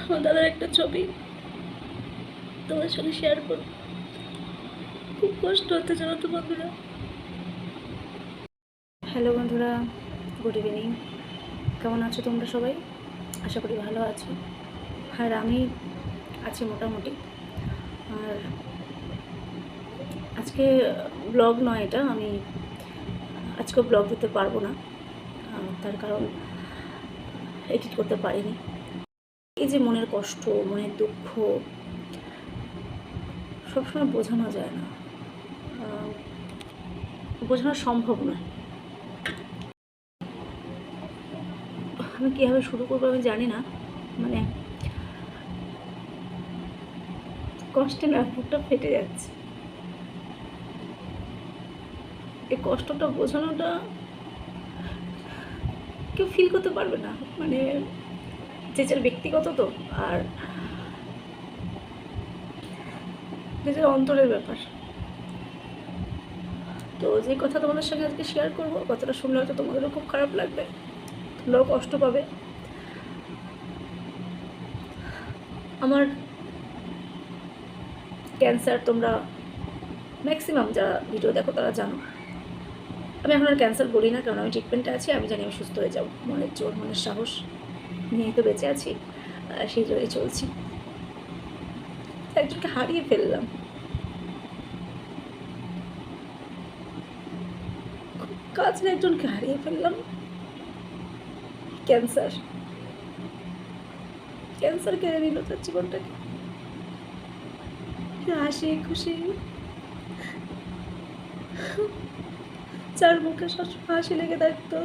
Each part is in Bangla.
আমার দাদার একটা ছবি। তোমার সঙ্গে শেয়ার করো খুব কষ্ট হতে জানো তো বন্ধুরা। হ্যালো বন্ধুরা গুড ইভিনিং কেমন আছো তোমরা সবাই? আশা করি ভালো আছো। আর আমি আছি মোটামুটি। আর আজকে ব্লগ নয় এটা, আমি আজকে ব্লগ দিতে পারব না। তার কারণ এডিট করতে পারিনি। এই যে মনের কষ্ট, মনের দুঃখ, সবসময় বোঝানো যায় না। বোঝানো সম্ভব নয়। আমি কীভাবে শুরু করব আমি জানি না। মানে কষ্টে না বুকটা ফেটে যাচ্ছে। এই কষ্টটা বোঝানোটা কেউ ফিল করতে পারবে না। মানে যে ব্যক্তিগত তো, আর যার অন্তরের ব্যাপার। তো যে কথা তোমাদের সঙ্গে আজকে শেয়ার করব, কথাটা শুনলে হয়তো তোমাদেরও খুব খারাপ লাগবে, তোমরাও কষ্ট পাবে। আমার ক্যান্সার তোমরা ম্যাক্সিমাম যারা ভিডিও দেখো তারা জানো। আমি এখন আর ক্যান্সার বলি না, কারণ আমি ট্রিটমেন্টে আছি, আমি জানি আমি সুস্থ হয়ে যাব। মনের জোর, মনের সাহস। নিয়েই তো বেঁচে আছি। সেই জন্যই চলছি। একজনকে হারিয়ে ফেললাম। কাছের একজনকে হারিয়ে ফেললাম। ক্যান্সার। ক্যান্সার কেড়ে নিল তার জীবনটাকে। হাসি, খুশি। চার মুখে সবসময় হাসি লেগে থাকতো।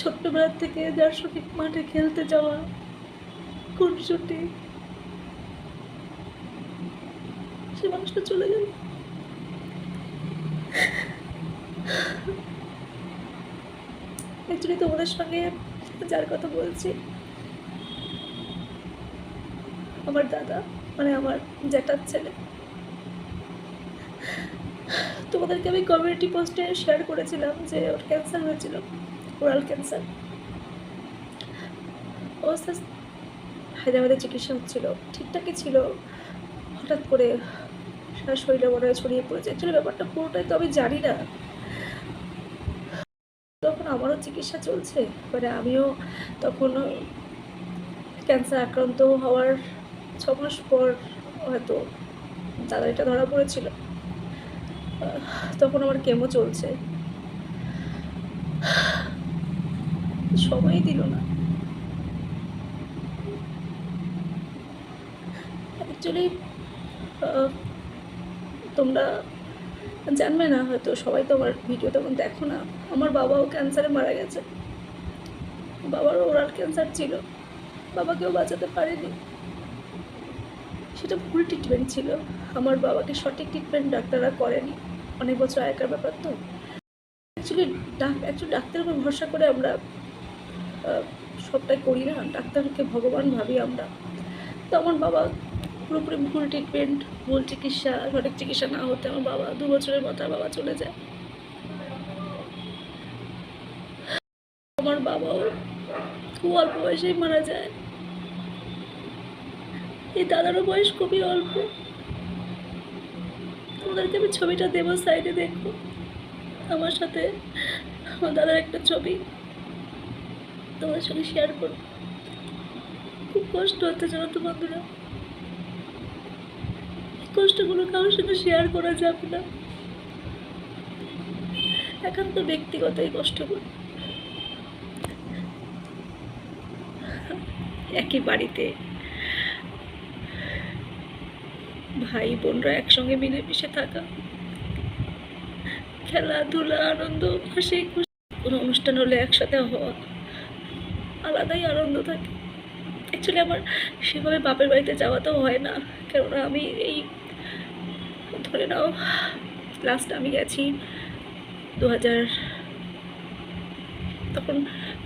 ছোট্টবেলার থেকে যার সঙ্গে মাঠে খেলতে যাওয়া খুনসুটি সে মানুষটা চলে গেল। অ্যাকচুয়ালি তোমাদের সঙ্গে যার কথা বলছি। আমার দাদা মানে আমার জ্যাঠার ছেলে। তোমাদেরকে আমি কমিউনিটি পোস্টে শেয়ার করেছিলাম যে ওর ক্যান্সার হয়েছিল। ওরাল ক্যান্সার অবস্থা হায়দ্রাবাদে চিকিৎসা হচ্ছিল। ঠিকঠাকই ছিল। হঠাৎ করে সারা শরীরে মনে হয় ছড়িয়ে পড়েছে। অ্যাকচুয়ালি ব্যাপারটা পুরোটাই তো আমি জানি না। তখন আমারও চিকিৎসা চলছে। মানে আমিও তখন ক্যান্সার আক্রান্ত হওয়ার ছ মাস পর হয়তো দাদা এটা ধরা পড়েছিল। তখন আমার কেমো চলছে। সময়ই দিল না। অ্যাকচুয়ালি তোমরা জানবে না হয়তো, সবাই তো আমার ভিডিও তেমন দেখো না। আমার বাবাও ক্যান্সারে মারা গেছে। বাবারও ওরাল ক্যান্সার ছিল। বাবাকেও বাঁচাতে পারেনি। সেটা ভুল ট্রিটমেন্ট ছিল। আমার বাবাকে সঠিক ট্রিটমেন্ট ডাক্তাররা করেনি। অনেক বছর আগেকার ব্যাপার তো। অ্যাকচুয়ালি ডাক অ্যাকচুয়ালি ডাক্তারের উপর ভরসা করে আমরা সবটাই করি না, ডাক্তারকে ভগবান ভাবি আমরা। তো আমার বাবা পুরোপুরি ভুল ট্রিটমেন্ট ভুল চিকিৎসা, সঠিক চিকিৎসা না হতে আমার বাবা দু বছরের মাথায় বাবা চলে যায়। আমার বাবাও খুব অল্প বয়সেই মারা যায়। এই দাদারও বয়স খুবই অল্প। তোমাদেরকে আমি ছবিটা দেবো সাইডে দেখব আমার সাথে আমার দাদার একটা ছবি। তোমাদের সঙ্গে শেয়ার করো খুব কষ্ট হচ্ছে জানো তো বন্ধুরা। কষ্টগুলো কারোর সাথে শেয়ার করা যাবে না। একান্ত ব্যক্তিগত এই কষ্টগুলো। একই বাড়িতে ভাই বোনরা একসঙ্গে মিলেমিশে থাকা। খেলাধুলা, আনন্দ, হাসি, খুশি। কোনো অনুষ্ঠান হলে একসাথে হওয়া। আলাদাই আনন্দ থাকে। অ্যাকচুয়ালি আমার সেভাবে বাপের বাড়িতে যাওয়া তো হয় না। কেননা আমি এই, ধরে নাও লাস্ট আমি গেছি দু হাজার তখন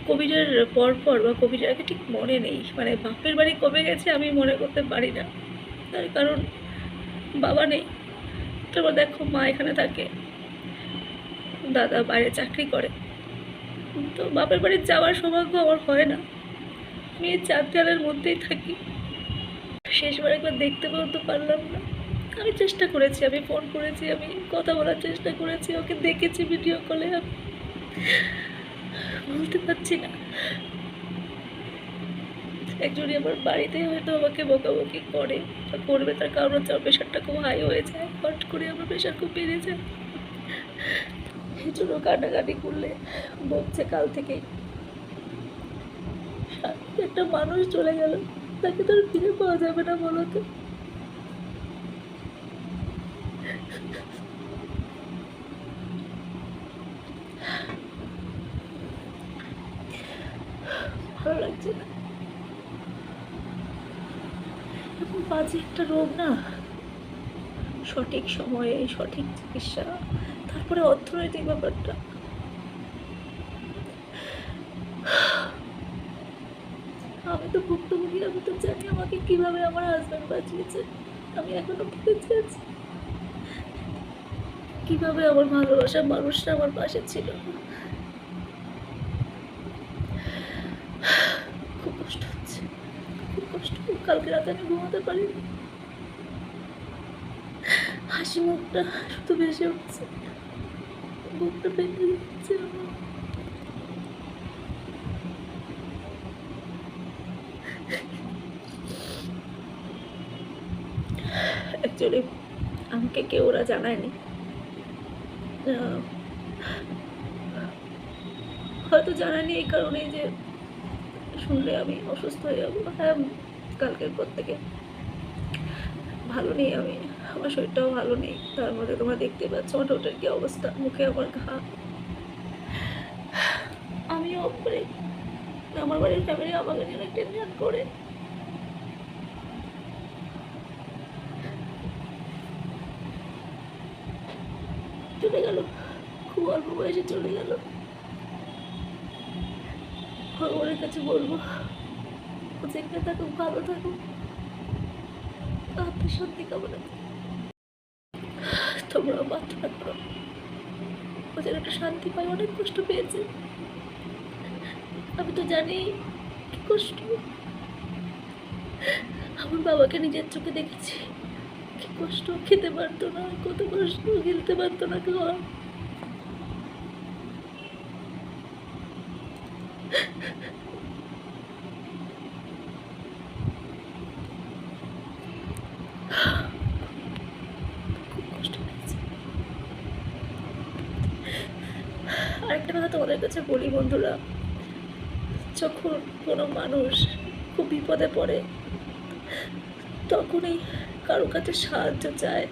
কোভিডের পর পর বা কোভিডের আগে ঠিক মনে নেই। মানে বাপের বাড়ি কবে গেছে আমি মনে করতে পারি না। তার কারণ বাবা নেই। তারপর দেখো মা এখানে থাকে। দাদা বাইরে চাকরি করে। তো বাপের বাড়ির যাওয়ার সৌভাগ্য আমার হয় না। আমি চার দেওয়ালের মধ্যেই থাকি। শেষবার একবার দেখতে পর্যন্ত পারলাম না। আমি চেষ্টা করেছি, আমি ফোন করেছি, আমি কথা বলার চেষ্টা করেছি, ওকে দেখেছি ভিডিও কলে আমি বলতে পারছি না। একজনই আমার বাড়িতে হয়তো আমাকে বকাবকি করে বা করবে, তার কারণ হচ্ছে আমার প্রেশারটা খুব হাই হয়ে যায়। হট করে আমার প্রেশার খুব বেড়ে যায়। এই কাটাকাটি করলে। বকছে কাল সাথে একটা মানুষ চলে গেল। তাকে তো ফিরে পাওয়া যাবে না বলো তো। ভালো লাগছে বাজে একটা রোগ না। সঠিক সময়ে সঠিক চিকিৎসা তারপরে অর্থনৈতিক ব্যাপারটা। আমি তো ভুক্তভোগী, আমি তো জানি আমাকে কীভাবে আমার হাজব্যান্ড বাঁচিয়েছে। আমি এখনও বেঁচে আছি। কীভাবে আমার ভালোবাসার মানুষটা আমার পাশে ছিল খুব কষ্ট হচ্ছে। খুব কষ্ট। কালকে রাতে আমি ঘুমাতে পারিনি। হাসি মুখটা শুধু ভেসে উঠছে। অ্যাকচুয়ালি আমাকে কেউ ওরা জানায়নি। হয়তো জানায়নি এই কারণেই যে শুনলে আমি অসুস্থ হয়ে যাব। হ্যাঁ কালকের পর থেকে ভালো নেই আমি। আমার শরীরটাও ভালো নেই। তার মধ্যে তোমরা দেখতে পাচ্ছ আমার ঠোঁটের কি অবস্থা, মুখে আমার ঘা। আমিও করে আমার বাড়ির ফ্যামিলি আমাকে অনেক টেনশন করে। চলে গেল। খুব অল্প বয়সে চলে গেল। ভগবানের কাছে বলব যেখানে থাকুক, ভালো থাকুক। কামনা একটা শান্তি পায়, অনেক কষ্ট পেয়েছে। আমি তো জানি কি কষ্ট। আমার বাবাকে নিজের চোখে দেখেছি। কি কষ্ট, খেতে পারতো না, কত কষ্ট, খেলতে পারতো না খাওয়া খুব কষ্ট পেয়েছি আরেকটা কথা তোমাদের কাছে বলি, বন্ধুরা। যখন কোনো মানুষ খুব বিপদে পড়ে, তখনই কারও কাছে সাহায্য চায়।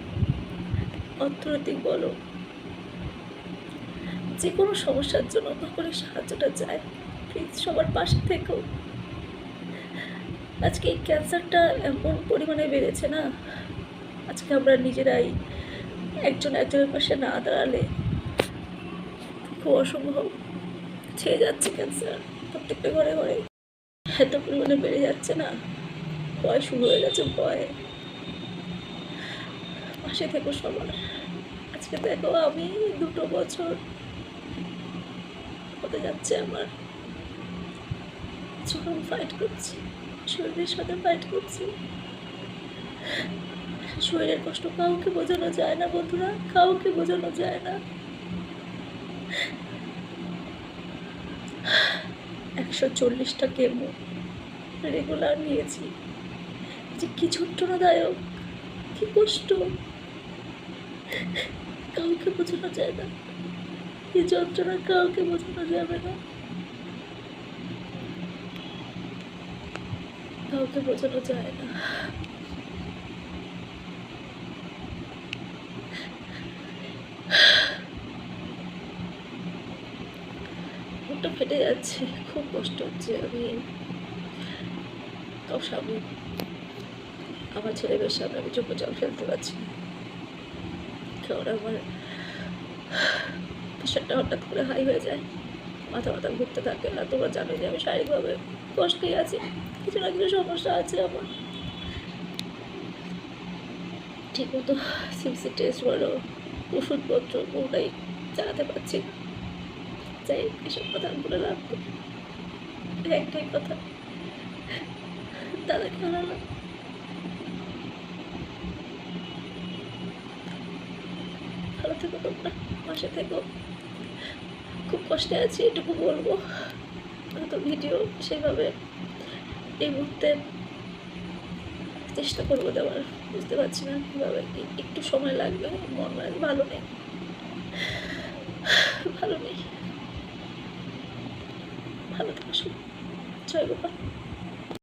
অর্থনৈতিক বলো যে কোনো সমস্যার জন্য তখনই সাহায্যটা চায়। প্লিজ সবার পাশে থেকেও আজকে এই ক্যান্সারটা এমন পরিমাণে বেড়েছে না, আজকে আমরা নিজেরাই একজন একজনের পাশে না দাঁড়ালে অসম্ভব ছেয়ে যাচ্ছে ক্যান্সার প্রত্যেকটা ঘরে ঘরে। এত পরিমাণে বেড়ে যাচ্ছে না। ভয় শুরু হয়ে গেছে, ভয়। পাশে থেকো সবার আজকে দেখো আমি দুটো বছর হতে যাচ্ছে আমার। চরম ফাইট করছি, শরীরের সাথে ফাইট করছি। শরীরের কষ্ট কাউকে বোঝানো যায় না বন্ধুরা, কাউকে বোঝানো যায় না। একশো চল্লিশটা কেমো রেগুলার নিয়েছি। যে কি যন্ত্রণাদায়ক কি কষ্ট। কাউকে বোঝানো যায় না। এই যন্ত্রণা কাউকে বোঝানো যাবে না। কাউকে বোঝানো যায় না মুখটা ফেটে যাচ্ছে। খুব কষ্ট হচ্ছে। আমি তাও সামনে আমার ছেলে বেশ সামনে আমি জল ফেলতে পারছি। কারণ আমার প্রেশারটা হঠাৎ করে হাই হয়ে যায়। মাথা মাথা ঘুরতে থাকে না। তোমরা জানো যে আমি শারীরিকভাবে কষ্টেই আছি। কিছু না কিছু সমস্যা আছে আমার। ঠিক মতো সিমসি টেস্ট বলো, ওষুধপত্র কোনটাই চালাতে পারছি না। চাই এসব কথা বলে নেই। একটাই কথা। দাদাকে হারালাম ভালো থেকো তোমরা, পাশে থেকো। খুব কষ্টে আছি, এটুকু বলব। হয়তো ভিডিও সেভাবে এই মুহূর্তে চেষ্টা করব দেওয়ার। বুঝতে পারছি না কীভাবে একটু সময় লাগবে, মন ভালো নেই। ভালো নেই। ভালো থাকো জয় গোপাল